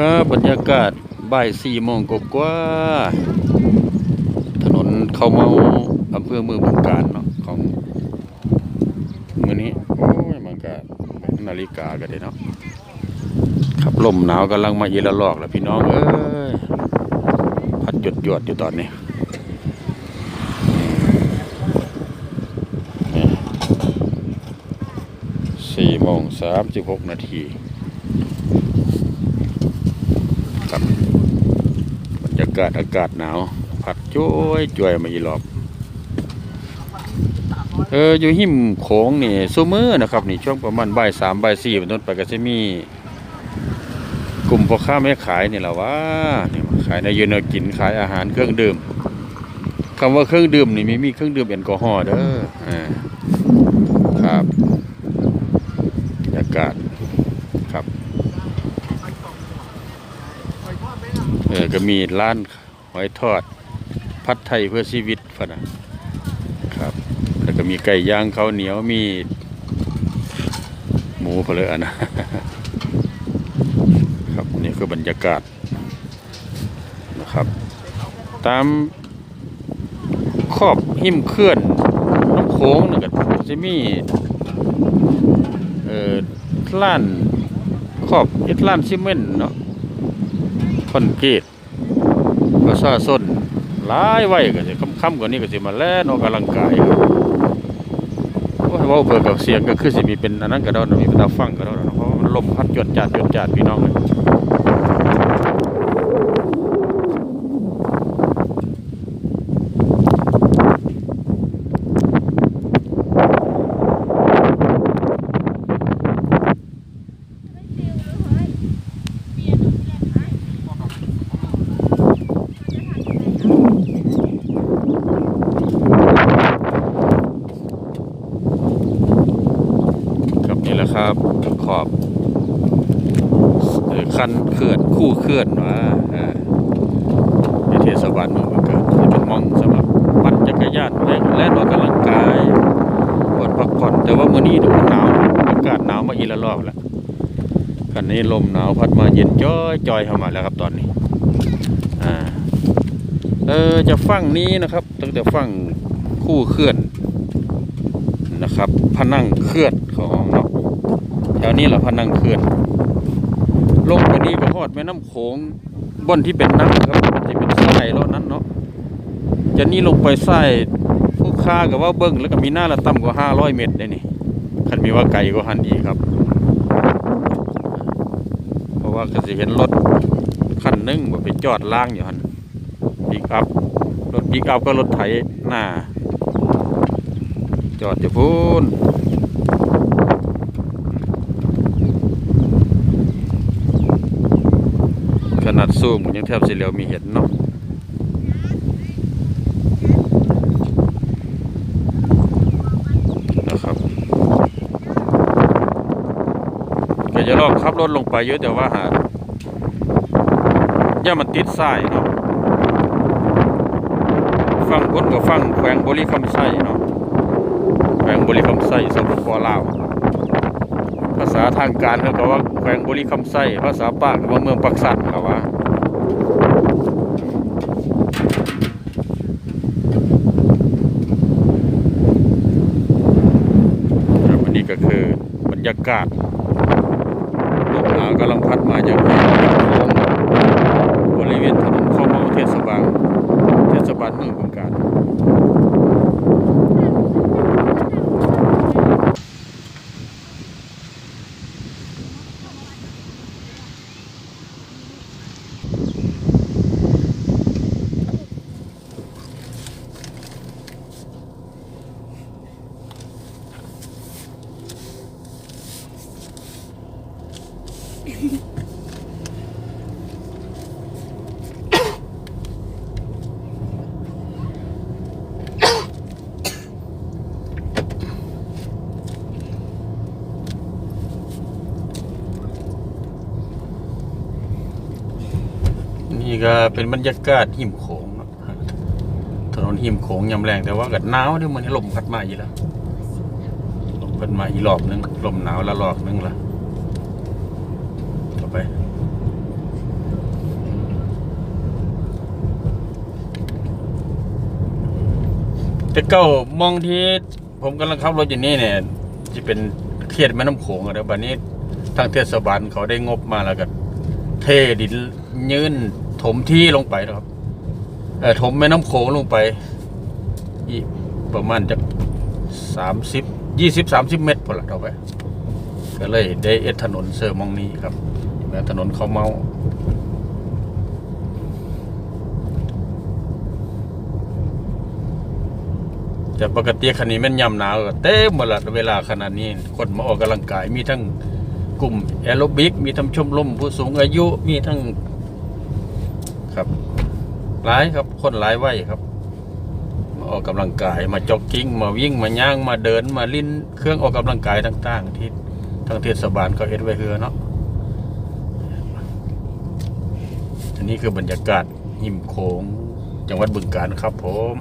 ครับบรรยากาศบ่ายสี่โมงกว่าถนนเข้าเมาอำเภอเมืองบึงกาฬเนาะของมื้อนี้โอ้ยมันก็นาฬิกาก็ได้เนาะครับลมหนาวกำลังมาอีละลอกแล้วพี่น้องเอ้ยพัดหยดหยดอยู่ตอนนี้สี่โมงสามสิบหกนาที ครับบรรยากาศอากาศหนาวพัดจ้วยจ้วยมาอีหลอบเอออยู่หิมโขงนี่ซูมือนะครับนี่ช่วงประมาณบ่ายสามบ่ายสี่เป็นต้นไปก็จะมี กลุ่มพ่อค้าแม่ขายนี่แหละว่านี่ขายในยืนอากินขายอาหารเครื่องดื่มคำว่าเครื่องดื่มนี่มีมีเครื่องดื่มแอลกอฮอล์เด้ออ่าครับบรรยากาศครับ เออก็มีร้านหอยทอด พัดไทยเพื่อชีวิตพนะครับ แล้วก็มีไก่ย่างข้าวเหนียวมี หมูเพลอนะครับนี่คือบรรยากาศนะครับ ตามขอบหิมเคลื่อนน้ำโค้งนี่ก็จะมีเอ่อล้านขอบเอ็ดล้านซีเมนต์เนาะ อนกรีตก็ซ่าชนหลายไว้ก็สิค่ำๆกว่านี้ก็สิมาแล่นออกกำลังกายโอ้ยว่าเบิกกับเสียงก็คือสิมีเป็นอันนั้นก็ได้มีเป็นตาฟังก็ได้เพราะมันลมพัดจวนจาดจวนจาดพี่น้องเลย แหละครับ ขอบเอ่อคันเขื่อนคู่เขื่อนว่าอ่าในเทศบาลเมืองบึงกาฬจะเป็นม่องสำหรับปั่นจักรยานแล่นแล่นออกกำลังกายปวดพักผ่อน แต่ว่ามื้อนี้ดูหนาวอากาศหนาวมาอีละรอบแล้วคันนี้ลมหนาวพัดมาเย็นจ้อยจอยเข้ามาแล้วครับตอนนี้อ่าเออจะฟังนี้นะครับ ตั้งแต่ฟังคู่เขื่อนนะครับพนังเคลื่อนของเนา วนี้แหละพนังเคลื่อนลงไปนี่ก็ฮอดแม่น้ำโขงบนที่เป็นน้ำครับที่เป็นทรายแล้วนั้นเนาะจะนี่ลงไปทรายผู้ค้ากับว่าเบิ้งแล้วก็มีหน้าละต่ำกว่าห้าร้อยเมตรได้นี่คันมีว่าไกลก็หันอีกครับ เพราะว่าก็จะเห็นรถคันนึงว่าไปจอดล่างอยู่หันปิกอัพรถปิกอัพก็รถไถหน้า จอดอยู่พูน ขนาดซูมยังแทบสิเหลียวมีเห็นเนาะนะครับก็จะลองขับรถลงไปเยอะแต่ว่าหาย่ามันติดสายเนาะฟังพ้นกับฟังแขวงบริคำไส้เนาะแขวงบริคำไส้สปปลาวภาษาทางการเขาก็ว่าแขวงบริคำไส้ภาษาปากก็ว่าเมืองปักสันเขาว่าครับอันนี้ก็คือบรรยา กาศลมหนาวกำลังพัดมาอย่างแรงบริเวณถนนเข้าเมาเทศบาลเทศบาลเมืองบึงกาฬ นี่ก็เป็นบรรยากาศหิมโขงเนาะถนนหิมโขงยามแรงแต่ว่าก็หนาวด้วยมันลมพัดมาอีกแล้วลมพัดมาอีกรอบนึงลมหนาวละรอบนึงละ ไปแต่ก็มองที่ผมกำลังขับรถอยู่นี่เนี่ยจะเป็นเทียดแม่น้ำโขงแล้วแบบนี้ทางเทศบาลเขาได้งบมาแล้วก็เทดินยื่นถมที่ลงไปนะครับเออถมแม่น้ำโขงลงไปอีประมาณจะสามสิบยี่สิบสามสิบเมตรพอละเท่าไป ก็เลยได้เอถนนเซอร์มองนี้ครับ แล้วถนนเขาเมาจะปกติคันนี้มันยำหนาวก็เต็มหมดละเวลาขนาดนี้ คนมาออกกำลังกายมีทั้งกลุ่มแอโรบิก มีทั้งชมรมผู้สูงอายุมีทั้งครับหลายครับคนหลายวัยครับ มาออกกำลังกายมาจ็อกกิ้ง มาวิ่งมาย่างมาเดินมาลิ้นเครื่องออกกำลังกายต่าง ๆ ที่ทางเทศบาลเขาเฮ็ดไว้เฮือเนาะ อันนี้คือบรรยากาศหิมโขงจังหวัดบึงกาฬครับผม